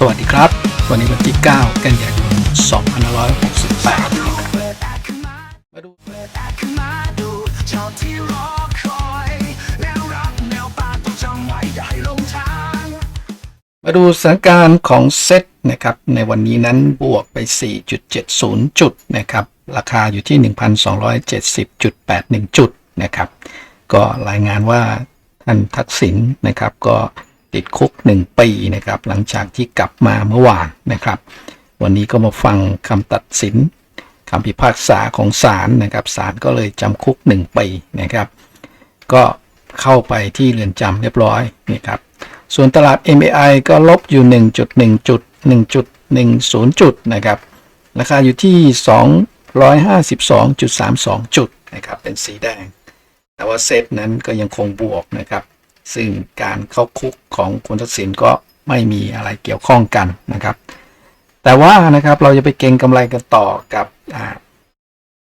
สวัสดีครับ วันนี้วันที่ 9 กันยายน 2568 มาดูมาดูชอบที่รอคอยแนวรับแนวปาต้องจำไว้อย่าให้ลงทาง มาดูสถานการณ์ของเซ็ตนะครับ ในวันนี้นั้นบวกไป 4.70 จุดนะครับ ราคาอยู่ที่ 1,270.81 จุดนะครับ ก็รายงานว่าท่านทักษิณนะครับก็ ติดคุก 1 ปีนะครับ หลังจากที่กลับมาเมื่อวานนะครับ วันนี้ก็มาฟังคำตัดสินคำพิพากษาของศาลนะครับศาลก็เลยจำคุก 1 ปีนะครับ ก็เข้าไปที่เรือนจำเรียบร้อยนะครับส่วนตลาด MAI ก็ลบอยู่ 1.1 จุด 1.10 จุดนะครับ ราคาอยู่ที่ 252.32 จุดนะครับ เป็นสีแดง แต่ว่าเซตนั้นก็ยังคงบวกนะครับ ซึ่งการเข้าคุกของคุณทักษิณก็ไม่มีอะไรเกี่ยวข้องกันนะครับ แต่ว่านะครับเราจะไปเก็งกำไรกันต่อกับอ่า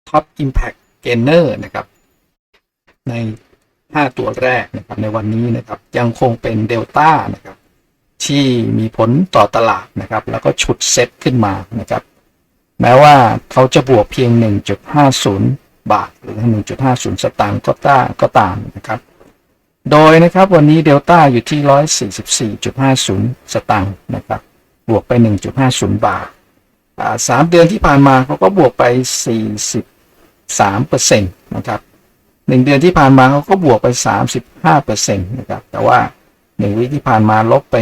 Top Impact Gainer นะครับ ใน 5 ตัวแรกนะครับในวันนี้นะครับยังคงเป็นเดลต้านะครับที่มีผลต่อตลาดนะครับ แล้วก็ฉุดเซ็ตขึ้นมานะครับ แม้ว่าเขาจะบวกเพียง 1.50 บาท หรือ 1.50 สตางค์ก็ตาก็ตามนะครับ โดยนะครับวันนี้เดลต้าอยู่ที่ 144.50 สตางค์นะครับ บวกไป 1.50 บาทอ่าสามเดือนที่ผ่านมาเขาก็บวกไป 43%นะครับหนึ่งเดือนที่ผ่านมาเขาก็บวกไป 35%นะครับ แต่ว่าหนึ่งวิที่ผ่านมาลบไป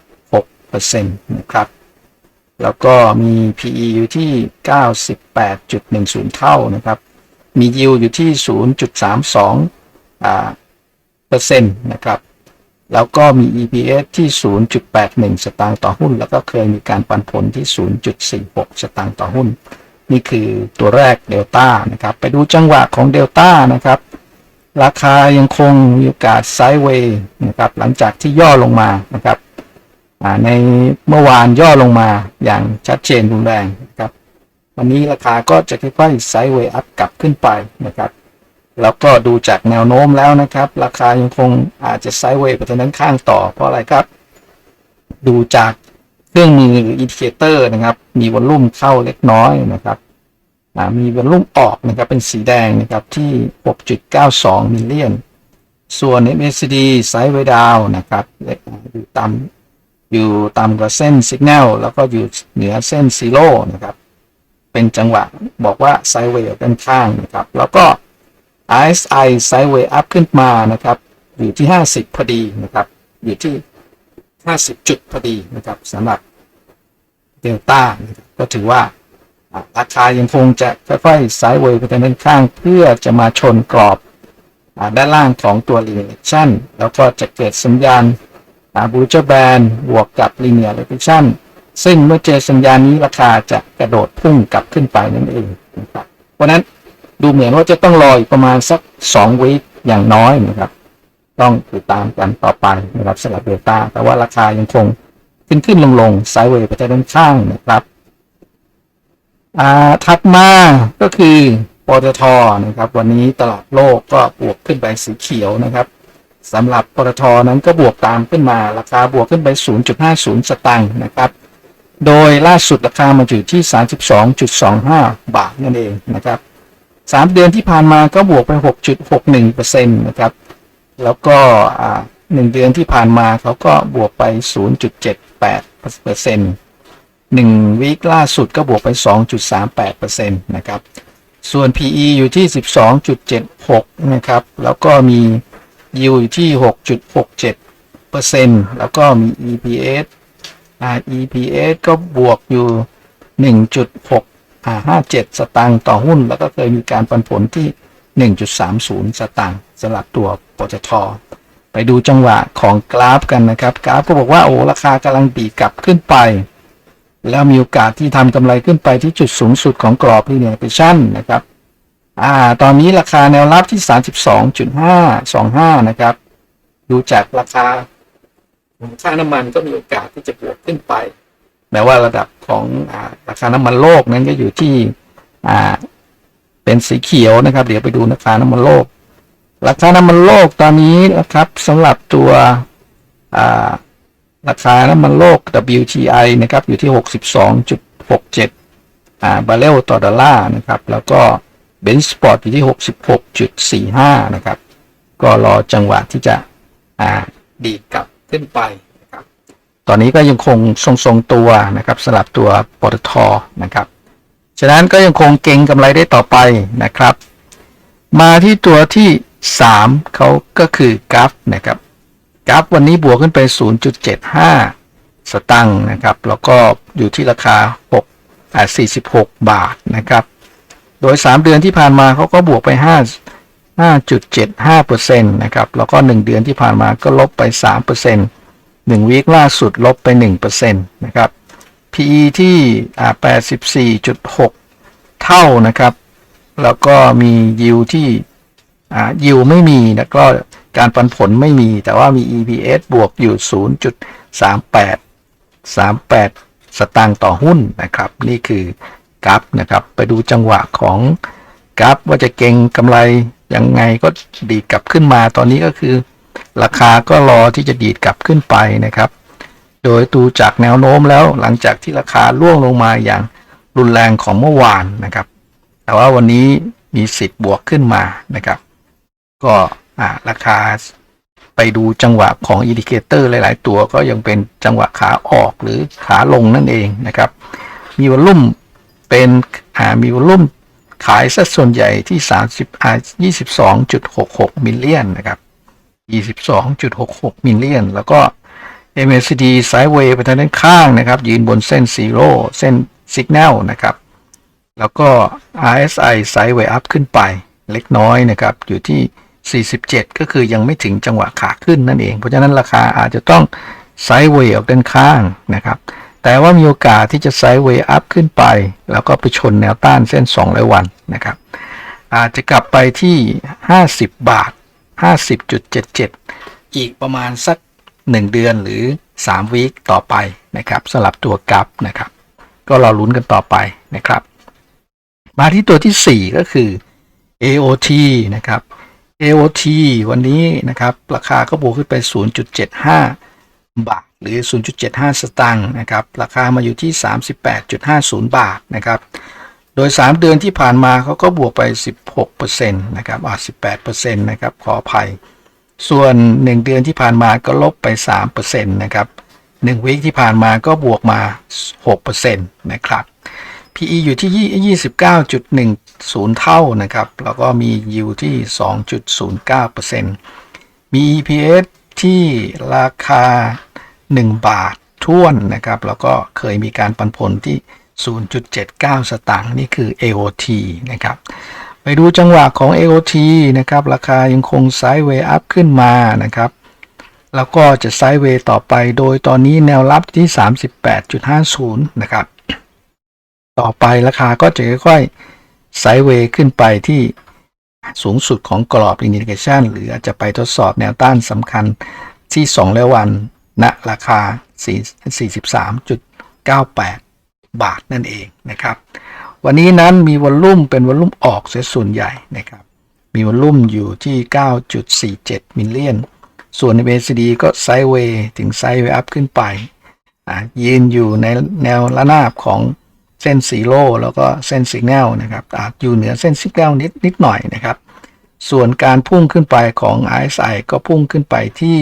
1.76%นะครับ แล้วก็มี PE อยู่ที่ 98.10 เท่านะครับ มี yield อยู่ที่ 0.32อ่า เปอร์เซ็นะครับ แล้วก็มี EPS ที่ 0.81 สตางค์ต่อหุ้น แล้วก็เคยมีการปันผลที่ 0.46 สตางค์ต่อหุ้น นี่คือตัวแรกเดลต้านะครับ ไปดูจังหวะของเดลต้านะครับ ราคายังคงมีโอกาสไซด์เวย์นะครับ หลังจากที่ย่อลงมานะครับในเมื่อวานย่อลงมาอย่างชัดเจนรุนแรงนะครับ วันนี้ราคาก็จะค่อยๆไซด์เวย์อัพกลับขึ้นไปนะครับ แล้วก็ดูจากแนวโน้มแล้วนะครับ ราคายังคงอาจจะไซด์เวย์ไปทางด้านข้างต่อเพราะอะไรครับ ดูจากเครื่องมือหรืออินดิเคเตอร์นะครับ มีวอลลุ่มเข้าเล็กน้อยนะครับมีวอลลุ่มออกนะครับเป็นสีแดงนะครับที่ 6.92มิลเลียน ส่วน MACD ไซด์เวย์ดาวนะครับอยู่ต่ำอยู่ต่ำกว่าเส้นสัญญาณแล้วก็อยู่เหนือเส้นซีโร่นะครับ เป็นจังหวะบอกว่าไซด์เวย์ด้านข้างนะครับ แล้วก็ RSI ไซด์เวย์อัพขึ้นมานะครับ อยู่ที่ 50 พอดีนะครับ อยู่ที่ 50 จุดพอดีนะครับสำหรับเดลต้าก็ถือว่าราคายังคงจะค่อยๆไซด์เวย์ไปทางด้านข้างเพื่อจะมาชนกรอบด้านล่างของตัว linear action แล้วก็จะเกิดสัญญาณบูเจอร์แบนบวกกับ linear action ซึ่งเมื่อเจอสัญญาณนี้ราคาจะกระโดดพุ่งกลับขึ้นไปนั่นเองนะครับเพราะนั้น ดูเหมือนว่าจะต้องรออีกประมาณสัก2วีคอย่างน้อยนะครับ ต้องติดตามกันต่อไปนะครับสำหรับเดลต้าแต่ว่าราคายังคงขึ้นขึ้นลงลงไซด์เวย์ไปทางด้านข้างนะครับอ่าถัดมาก็คือปตทนะครับ วันนี้ตลาดโลกก็บวกขึ้นไปสีเขียวนะครับสำหรับปตทนั้นก็บวกตามขึ้นมาราคาบวกขึ้นไป 0.50 สตางค์นะครับ โดยล่าสุดราคามาอยู่ที่ 32.25 บาทนั่นเองนะครับ สามเดือนที่ผ่านมาก็บวกไป 6.61%นะครับ แล้วก็อ่าหนึ่งเดือนที่ผ่านมาเขาก็บวกไป 0.78%หนึ่งวีคล่าสุดก็บวกไป 2.38%นะครับ ส่วน PE อยู่ที่ 12.76 นะครับ แล้วก็มี yield อยู่ที่ 6.67%แล้วก็มี EPS EPS ก็บวกอยู่ 1.6 57 สตางค์ต่อหุ้น แล้วก็เคยมีการปันผลที่ 1.30 สตางค์สำหรับตัวปตทไปดูจังหวะของกราฟกันนะครับ กราฟก็บอกว่าโอ้ราคากำลังดีกลับขึ้นไป แล้วมีโอกาสที่ทำกำไรขึ้นไปที่จุดสูงสุดของกรอบ linear action นนะครับอ่าตอนนี้ราคาแนวรับที่ 32.525 นะครับ ดูจากราคาค่าน้ำมันก็มีโอกาสที่จะบวกขึ้นไป แม้ว่าระดับของราคาน้ำมันโลกนั้นก็อยู่ที่อ่าเป็นสีเขียวนะครับ เดี๋ยวไปดูราคาน้ำมันโลก ราคาน้ำมันโลกตอนนี้นะครับสำหรับตัวอ่าราคาน้ำมันโลก WTI นะครับอยู่ที่ 62.67าบาร์เรลต่อดอลลาร์นะครับ แล้วก็เบนซ์สปอร์ตอยู่ที่ 66.45 นะครับ ก็รอจังหวะที่จะดีดกลับขึ้นไป ตอนนี้ก็ยังคงทรงๆตัวนะครับสลับตัวปตทนะครับ ฉะนั้นก็ยังคงเก่งกำไรได้ต่อไปนะครับ มาที่ตัวที่ 3เขาก็คือกราฟนะครับกราฟวันนี้บวกขึ้นไป 0.75 สตังค์นะครับ แล้วก็อยู่ที่ราคา6อ่า46 บาทนะครับ โดย 3 เดือนที่ผ่านมาเขาก็บวกไป 5 5.75%นะครับ แล้วก็ 1 เดือนที่ผ่านมาก็ลบไป 3% 1วีคล่าสุดลบไป1%นะครับ PE ที่ 84.6 เท่านะครับ แล้วก็มียิวที่ยิวไม่มีแล้วก็การปันผลไม่มี แต่ว่ามี EPS บวกอยู่ 0.38 38 สตางค์ต่อหุ้นนะครับ นี่คือกราฟนะครับ ไปดูจังหวะของกราฟว่าจะเก่งกำไรยังไงก็ดีกลับขึ้นมาตอนนี้ก็คือ ราคาก็รอที่จะดีดกลับขึ้นไปนะครับ โดยดูจากแนวโน้มแล้วหลังจากที่ราคาร่วงลงมาอย่างรุนแรงของเมื่อวานนะครับ แต่ว่าวันนี้มีสิทธิ์บวกขึ้นมานะครับ ก็อ่าราคาไปดูจังหวะของอินดิเคเตอร์หลาย ๆ ตัวก็ยังเป็นจังหวะขาออกหรือขาลงนั่นเองนะครับ มีวอลุ่มเป็นอ่ามีวอลุ่มขายสัดส่วนใหญ่ที่ 30อ่า22.66 มิลเลียนนะครับ 22.66 มิลเลียน แล้วก็ MACD ไซด์เวย์ไปทางด้านข้างนะครับ ยืนบนเส้นซีโร่เส้นสัญญาณนะครับ แล้วก็ RSI ไซด์เวย์อัพขึ้นไปเล็กน้อยนะครับ อยู่ที่ 47 ก็คือยังไม่ถึงจังหวะขาขึ้นนั่นเอง เพราะฉะนั้นราคาอาจจะต้องไซด์เวย์ออกด้านข้างนะครับ แต่ว่ามีโอกาสที่จะไซด์เวย์อัพขึ้นไป แล้วก็ไปชนแนวต้านเส้น 200 วันนะครับ อาจจะกลับไปที่ 50 บาท 50.77 อีกประมาณสัก 1 เดือนหรือ 3 วีคต่อไปนะครับสลับตัวกับนะครับ ก็รอลุ้นกันต่อไปนะครับ มาที่ตัวทีสี่ 4 ก็คือ AOT นะครับ AOT วันนี้นะครับราคาก็บวกขึ้นไป 0.75 บาท หรือ 0.75 สตางค์นะครับ ราคามาอยู่ที่ 38.50 บาทนะครับ โดย 3 เดือนที่ผ่านมาเขาก็บวกไป 16%นะครับอ่า18%นะครับขออภัย ส่วน 1 เดือนที่ผ่านมาก็ลบไป 3%นะครับ1วีคที่ผ่านมาก็บวกมา 6%นะครับ PE อยู่ที่ 29.10 เท่านะครับ แล้วก็มี yield ที่ 2.09%มี EPS ที่ราคา 1 บาทท่วนนะครับ แล้วก็เคยมีการปันผลที่ 0.79 สตางค์นี่คือ AOT นะครับ ไปดูจังหวะของ AOT นะครับ ราคายังคงไซด์เวย์อัพขึ้นมานะครับ แล้วก็จะไซด์เวย์ต่อไป โดยตอนนี้แนวรับที่ 38.50 นะครับ ต่อไปราคาก็จะค่อยๆไซด์เวย์ขึ้นไปที่สูงสุดของกรอบอินดิเคชันหรืออาจจะไปทดสอบแนวต้านสำคัญที่ 2 แล้ววันณราคา 43.98 บาทนั่นเองนะครับ วันนี้นั้นมีวอลลุ่มเป็นวอลลุ่มออกเสียส่วนใหญ่นะครับ มีวอลลุ่มอยู่ที่ 9.47 มิลเลียน ส่วน MACD ก็ไซด์เวย์ถึงไซด์เวย์อัพขึ้นไปยืนอยู่ในแนวระนาบของเส้นสีโลแล้วก็เส้นสัญญาณนะครับอาจอยู่เหนือเส้นสัญญาณนิดนิดหน่อยนะครับ ส่วนการพุ่งขึ้นไปของ RSI ก็พุ่งขึ้นไปที่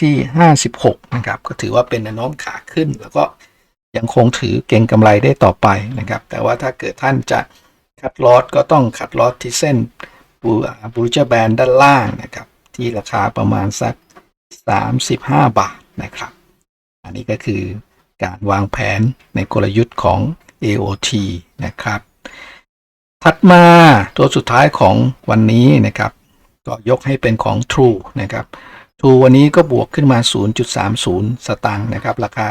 ที่ 56 นะครับ ก็ถือว่าเป็นแนวโน้มขาขึ้นแล้วก็ ยังคงถือเก็งกำไรได้ต่อไปนะครับ แต่ว่าถ้าเกิดท่านจะคัดลอตก็ต้องคัดลอตที่เส้นบูบูเจอร์แบนด้านล่างนะครับ ที่ราคาประมาณสัก 35 บาทนะครับ อันนี้ก็คือการวางแผนในกลยุทธ์ของ AOT นะครับ ถัดมาตัวสุดท้ายของวันนี้นะครับ ก็ยกให้เป็นของ True นะครับ True วันนี้ก็บวกขึ้นมา 0.30 สตางค์นะครับ ราคา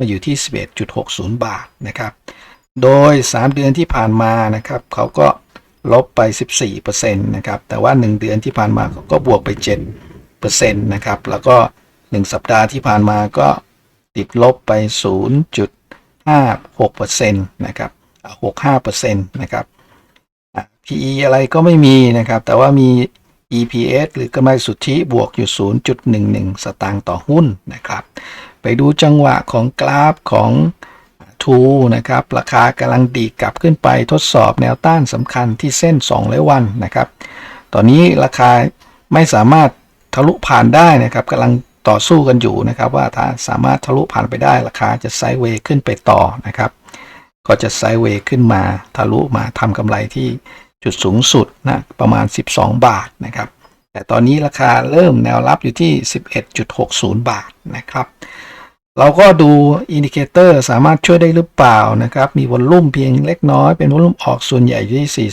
มาอยู่ที่ 11.60 บาทนะครับ โดย 3 เดือนที่ผ่านมานะครับเขาก็ลบไป 14%นะครับ แต่ว่า 1 เดือนที่ผ่านมาเขาก็บวกไป7%นะครับ แล้วก็ 1 สัปดาห์ที่ผ่านมาก็ติดลบไป 0.56%นะครับอ่า65%นะครับ PE อะไรก็ไม่มีนะครับ แต่ว่ามี EPS หรือกำไรสุทธิบวกอยู่ 0.11 สตางค์ต่อหุ้นนะครับ ไปดูจังหวะของกราฟของทูนะครับ ราคากำลังดีกลับขึ้นไปทดสอบแนวต้านสำคัญที่เส้น2ร้อยวันนะครับ ตอนนี้ราคาไม่สามารถทะลุผ่านได้นะครับกำลังต่อสู้กันอยู่นะครับ ว่าถ้าสามารถทะลุผ่านไปได้ ราคาจะไซด์เวย์ขึ้นไปต่อนะครับ ก็จะไซด์เวย์ขึ้นมาทะลุมาทำกำไรที่จุดสูงสุดนะประมาณ 12 บาทนะครับ แต่ตอนนี้ราคาเริ่มแนวรับอยู่ที่ 11.60 บาทนะครับ เราก็ดูอินดิเคเตอร์สามารถช่วยได้หรือเปล่านะครับ มีวอลลุ่มเพียงเล็กน้อย เป็นวอลลุ่มออกส่วนใหญ่อยู่ที่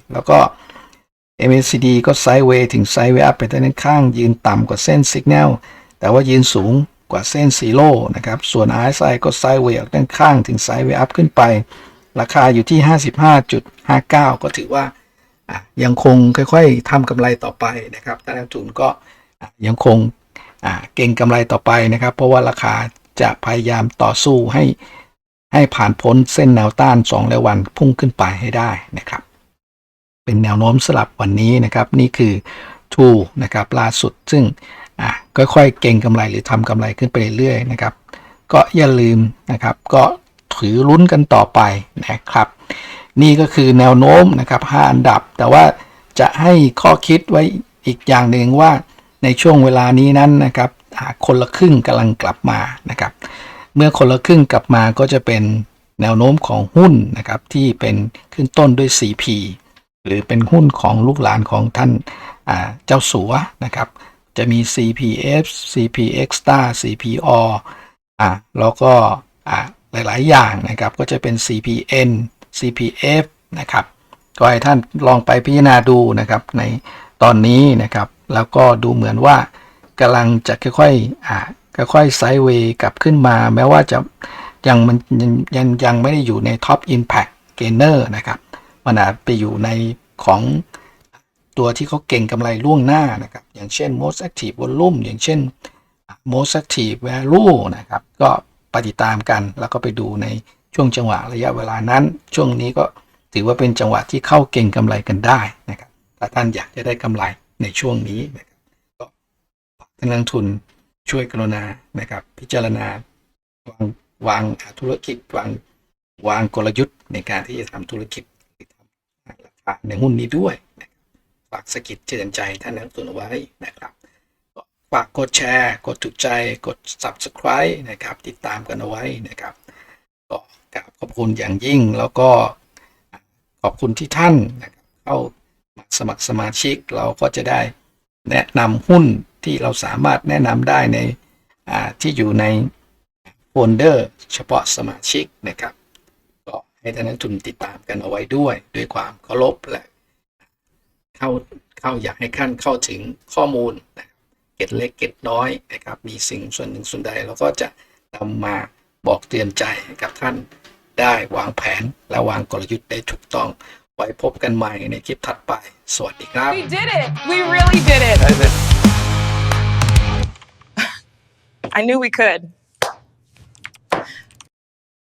40.54 แล้วก็ MACD ก็ไซด์เวย์ถึงไซด์เวย์อัพไปด้านข้าง ยืนต่ำกว่าเส้นสัญญาณแต่ว่ายืนสูงกว่าเส้นซีโร่นะครับ ส่วน RSI ก็ไซด์เวย์ออกด้านข้างถึงไซด์เวย์อัพขึ้นไป ราคาอยู่ที่ 55.59 ก็ถือว่ายังคงค่อยๆทำกำไรต่อไปนะครับท่านนักลงทุนก็ยังคง เก่งกำไรต่อไปนะครับ เพราะว่าราคาจะพยายามต่อสู้ให้ให้ผ่านพ้นเส้นแนวต้าน 2 และวันพุ่งขึ้นไปให้ได้นะครับ เป็นแนวโน้มสลับวันนี้นะครับนี่คือทูนะครับล่าสุดซึ่งค่อยๆเก่งกำไรหรือทำกำไรขึ้นไปเรื่อยๆนะครับ ก็อย่าลืมนะครับก็ถือลุ้นกันต่อไปนะครับ นี่ก็คือแนวโน้มนะครับ5อันดับ แต่ว่าจะให้ข้อคิดไว้อีกอย่างหนึ่งว่า ในช่วงเวลานี้นั้นนะครับคนละครึ่งกำลังกลับมานะครับ เมื่อคนละครึ่งกลับมาก็จะเป็นแนวโน้มของหุ้นนะครับที่เป็นขึ้นต้นด้วย CP หรือเป็นหุ้นของลูกหลานของท่านเจ้าสัวนะครับ จะมี CPF CP Extra CPO อ่าแล้วก็อ่าหลาย ๆ อย่างนะครับก็จะเป็น CPN CPF นะครับก็ให้ท่านลองไปพิจารณาดูนะครับในตอนนี้นะครับ แล้วก็ดูเหมือนว่ากำลังจะค่อยๆอ่าค่อยๆไซด์เวย์กลับขึ้นมา แม้ว่าจะยังมันยังยังยังไม่ได้อยู่ใน Top Impact Gainer นะครับ มันอาจไปอยู่ในของตัวที่เขาเก่งกำไรล่วงหน้านะครับ อย่างเช่น most active volume อย่างเช่น most active value นะครับ ก็ปฏิตามกันแล้วก็ไปดูในช่วงจังหวะระยะเวลานั้น ช่วงนี้ก็ถือว่าเป็นจังหวะที่เข้าเก่งกำไรกันได้นะครับ ถ้าท่านอยากจะได้กำไร ในช่วงนี้นะครับก็ท่านนักลงทุนช่วยกรุณานะครับ พิจารณาวางวางธุรกิจวางวางกลยุทธ์ในการที่จะทำธุรกิจราคาในหุ้นนี้ด้วยฝากสกิดเตือนใจท่านนักลงทุนเอาไว้นะครับฝากกดแชร์ กดถูกใจกด subscribe นะครับ ติดตามกันเอาไว้นะครับก็กราบขอบคุณอย่างยิ่งแล้วก็ขอบคุณที่ท่านเข้า สมัครสมาชิกเราก็จะได้แนะนำหุ้นที่เราสามารถแนะนำได้ในที่อยู่ในโฟลเดอร์เฉพาะสมาชิกนะครับก็ให้ท่านนักทุนติดตามกันเอาไว้ด้วย ด้วยความเคารพและเข้าเข้าอยากให้ท่านเข้าถึงข้อมูลนะเก็ดเล็กเก็ดน้อยนะครับ มีสิ่งส่วนหนึ่งส่วนใดเราก็จะนำมาบอกเตือนใจกับท่านได้วางแผนและวางกลยุทธ์ได้ถูกต้อง ไว้พบกันใหม่ในคลิปถัดไป สวัสดีครับ We did it. We really did it. I knew we could.